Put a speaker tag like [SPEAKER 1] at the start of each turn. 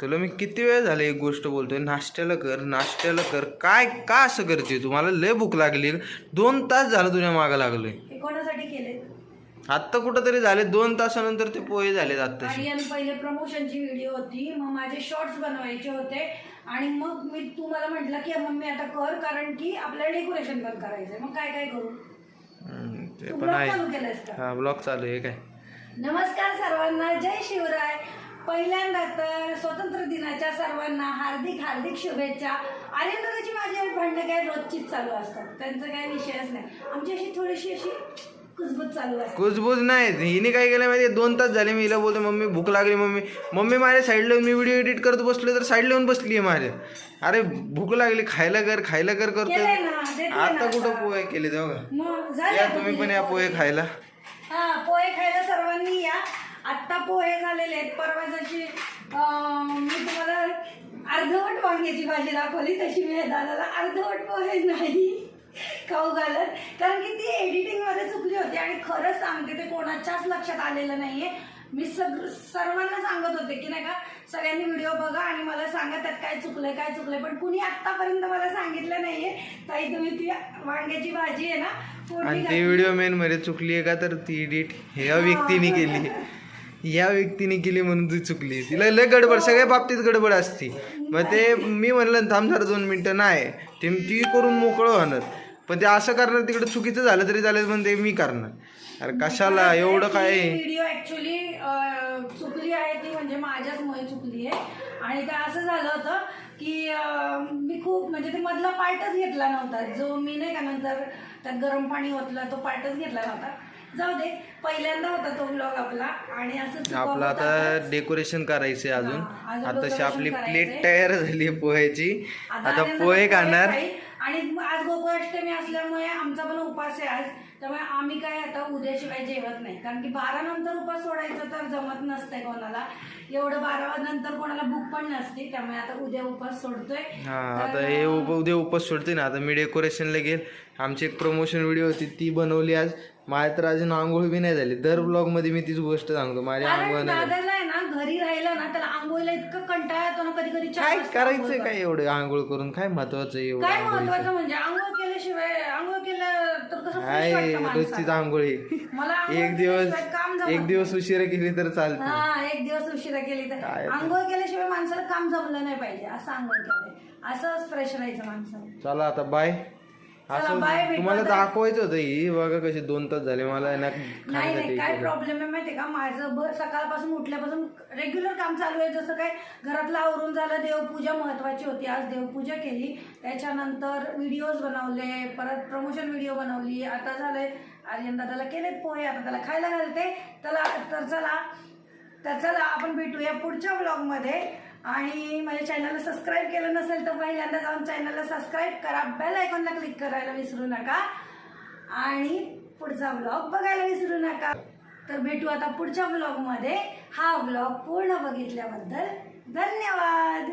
[SPEAKER 1] तुला मी किती वेळ झाले एक गोष्ट बोलतोय? नाश्त्याला कर नाश्त्याला कर. काय का असं करते तू? मला लय भूक लागली. दोन तास झालं तुझ्या मागं लागलोय.
[SPEAKER 2] कोणासाठी केले
[SPEAKER 1] आत्ता कुठं तरी झाले. दोन तासानंतर ते पोहे झालेत
[SPEAKER 2] आणि आणि पहिले प्रमोशनची व्हिडिओ होती. मग माझे शॉर्ट्स बनवायचे होते. आणि मग मी तू मला म्हटलं की मम्मी आता कर कारण की आपल्याला डेकोरेशन पण करायचंय. मग काय काय करू?
[SPEAKER 1] ते पण आहे. हा ब्लॉग चालू आहे. काय?
[SPEAKER 2] नमस्कार सर्वांना. जय शिवराय. पहिल्यांदा तर स्वातंत्र्य दिनाच्या सर्वांना हार्दिक हार्दिक शुभेच्छा. आर्यनदाची माझी भांडणं काय रोजचीच चालू असतात. त्यांचा काही विषयच नाही. आमची अशी थोडीशी अशी कुजबूज चालू असते.
[SPEAKER 1] कुजबूज नाही. हिने काय केलं माहिती दोन तास झाले मी हिला बोलतो मम्मी भूक लागली मम्मी. मम्मी माझ्या साईडला येऊन मी व्हिडिओ एडिट करत बसलो तर साईडला येऊन बसली आहे माझ्या. अरे भूक लागली खायला कर खायला कर करतो
[SPEAKER 2] केलंय ना देते ना
[SPEAKER 1] आता कुठं. पोहे केले तेव्हा
[SPEAKER 2] मग
[SPEAKER 1] या तुम्ही पण या पोहे खायला.
[SPEAKER 2] हा पोहे खायला सर्वांनी या. आत्ता पोहे झालेले आहेत. परवा जशी मी तुम्हाला अर्धवट वांग्याची भाजी दाखवली तशी मी दादाला अर्धवट पोहे नाही खाऊ घालत. कारण की ती एडिटिंगमध्ये चुकली होती आणि खरंच सांगते ते कोणाच्याच लक्षात आलेलं नाहीये. मी सग सर्वांना सांगत होते की नाही का सगळ्यांनी व्हिडिओ बघा आणि मला सांगा त्यात काय चुकलंय काय चुकलंय. पण कुणी आतापर्यंत मला सांगितलं नाहीये. ताई तुम्ही ती वांग्याची भाजी आहे ना.
[SPEAKER 1] व्हिडिओ मेन मध्ये चुकली आहे का तर ती एडिट ह्या व्यक्तीने केली. या व्यक्तीने केली म्हणून ती चुकली. तिला लय गडबड सगळ्या बाबतीत गडबड असती. मग ते मी म्हणलं थांब जरा दोन मिनिटं नाही. ते ती करून मोकळं होणार. पण ते असं करणार तिकडे चुकीचं झालं तरी चालेल पण ते मी करणार. अरे कशाला? एवढं काय?
[SPEAKER 2] व्हिडिओ ऍक्च्युली चुकली आहे ती म्हणजे माझ्याचमुळे चुकली आहे. आणि ते असं झालं होतं की मी खूप म्हणजे ते मधला पार्टच घेतला नव्हता. जो मी नाही का नंतर त्यात गरम पाणी ओतलं तो पार्टच घेतला नव्हता. जाऊ दे पहिल्यांदा होता तो ब्लॉग आपला आणि असं
[SPEAKER 1] आपलं. आता डेकोरेशन करायचंय अजून. आता
[SPEAKER 2] decoration
[SPEAKER 1] आपली. प्लेट तयार झाली आहे पोह्याची. आता पोहे खाणार.
[SPEAKER 2] गोकुळाष्टमी असल्यामुळे आमचा पण उपास आहे आज. त्यामुळे आम्ही काय आता उद्याशिवाय जेवत नाही. कारण की बारा नंतर उपास सोडायचं तर जमत नसतंय कोणाला. एवढं बारा नंतर कोणाला भूक पण नसते त्यामुळे आता उद्या उपास सोडतोय.
[SPEAKER 1] हा आता हे उप- उद्या उपवास सोडते ना आता मी डेकोरेशनला गेल. आमची एक प्रमोशन व्हिडिओ होती ती बनवली आज. माझ्या तर अजून आंघोळ बी नाही झाली. दर ब्लॉगमध्ये मी तीच गोष्ट सांगतो. माझी आंघोळ नाही झाली
[SPEAKER 2] दादाला आहे ना घरी राहिलं ना त्याला आंघोळीला इतकं कंटाळा येतो ना कधी कधी
[SPEAKER 1] काय
[SPEAKER 2] करतो.
[SPEAKER 1] काय एवढं आंघोळ करून काय महत्वाचं एवढं
[SPEAKER 2] काय? महत्वाचं म्हणजे आंघोळ केल्याशिवाय आंघोळ केलं तर कसं fresh
[SPEAKER 1] काय
[SPEAKER 2] वाटतं
[SPEAKER 1] रोजचीच
[SPEAKER 2] माणसाला.
[SPEAKER 1] आंघोळ आहे
[SPEAKER 2] मला आंघोळ
[SPEAKER 1] एक दिवस
[SPEAKER 2] केल्याशिवाय काम जमत
[SPEAKER 1] एक दिवस उशिरा केली तर चालते
[SPEAKER 2] हा एक दिवस उशिरा केली तर
[SPEAKER 1] काय ते?
[SPEAKER 2] आंघोळ केल्याशिवाय माणसाला काम जमलं नाही पाहिजे असं आंघोळ केलंय असंच फ्रेश राहायचं माणसाला
[SPEAKER 1] चला आता बाय असं
[SPEAKER 2] भेटू
[SPEAKER 1] तुम्हाला
[SPEAKER 2] आता.
[SPEAKER 1] दाखवायचं होतं ही बघा कशी दोन तास झाले मला आहे ना
[SPEAKER 2] नाही नाही काय. प्रॉब्लेम आहे माहितीये का? माझं ब सकाळपासून उठल्यापासून रेग्युलर काम चालू आहे जसं काय घरातलं आवरून झालं देवपूजा महत्वाची होती. आज देवपूजा केली. त्याच्यानंतर व्हिडिओज बनवले परत प्रमोशन व्हिडिओ बनवली. आता झालंय आर्यन दादाला केलेत पोहे आता त्याला खायला घालते. त्याला तर चला तर चला आपण भेटूया पुढच्या ब्लॉगमध्ये आणि माझ्या चॅनलला सबस्क्राईब केलं नसेल तर पहिल्यांदा जाऊन चॅनलला सबस्क्राईब करा. बेल आयकॉनला क्लिक करायला विसरू नका. आणि पुढचा ब्लॉग बघायला विसरू नका. तर भेटू आता पुढच्या ब्लॉगमध्ये हा ब्लॉग पूर्ण बघितल्याबद्दल धन्यवाद.